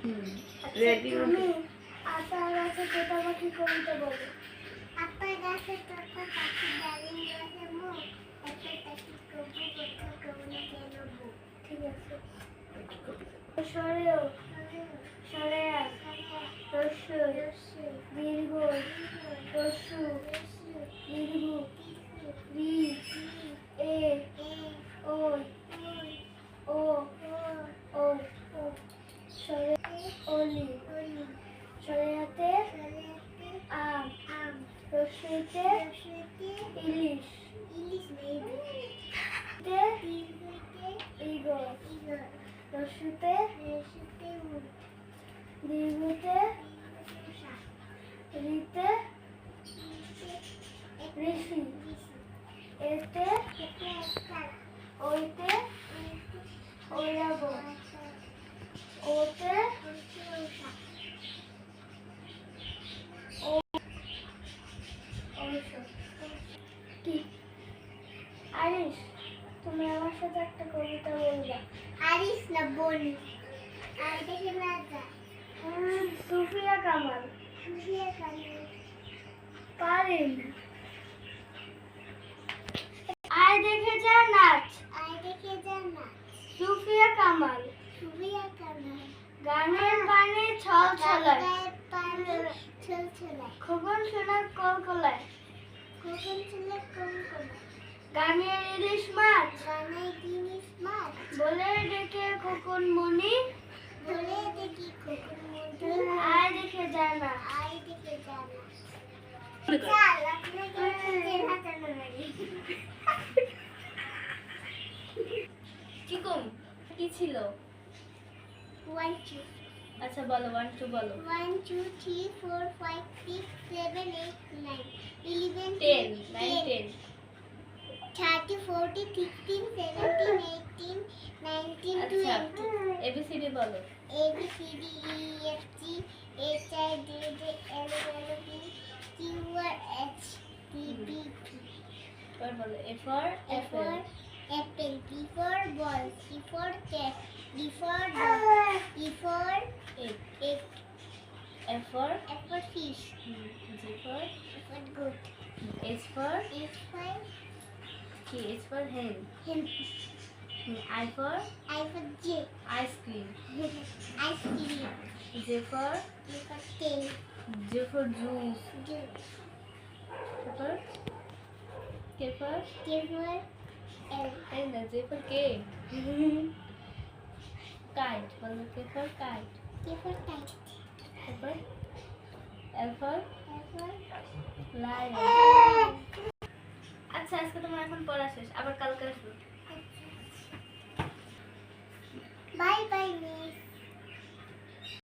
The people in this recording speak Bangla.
হুম। রেডি তুমি আতা গাছে তোতা পাখি কোনটা বলো। আপা গাছে তোতা পাখি ডালিম গাছে মুখ একটা পাখি কবু কোথাও কবু না কেন ঠিক আছে। সরেও সরেয়া রস্য দীর্ঘ রস্যু দীর্ঘ রি অলি সরেয়াতে আম আম। রসুইতে ইলিশ। ইলিশ তে ইগল। উট দীর্ঘতে রিতে ঋষি। এতে ওইতে ওয়াব ওতে ঔষধ কি আরিস তুমি আমার সাথে একটা কবিতা বলবা। হারিস না বলি। আর দেখে না যা সুফিয়া কামাল। খুশিয়া কানে পারেন আয় দেখে যা নাচ। আর দেখে যা না সুফিয়া কামাল। খুশিয়া কানে গানের পানি ছল ছলায়। খোকন সোনার কলকলায়। গানের ইলিশ মাছ। গানাই জিনিস মাছ বলে ডেকে খোকন মনি বলে দেখি কখন মধ্যে আয় দেখে যা না। আই দেখে যা না চাল আপনাকে জানা লাগে চিকুম কি ছিল? ওয়ান টু আচ্ছা বলো ওয়ান টু বলো। One two three four five six seven eight nine eleven ten nine ten thirty forty sixteen seventeen eighteen nineteen twenty A B C D বলো। E F G H I J J L L B Q R H T B P এবার বলো A for A F for apple, B for ball, C for cat, D for dog, E uh. for egg egg, F for F for fish, G for? F for goat, H for? H for? কি H for hen. Hen, I for? I for J, ice cream. Ice cream, J for J for? Tail, J for juice J, K for K for K for এই না J for K kite বলো K for kite, K for L for L for lion আচ্ছা আজকে তোমার এখন পড়া শেষ আবার কালকে আসব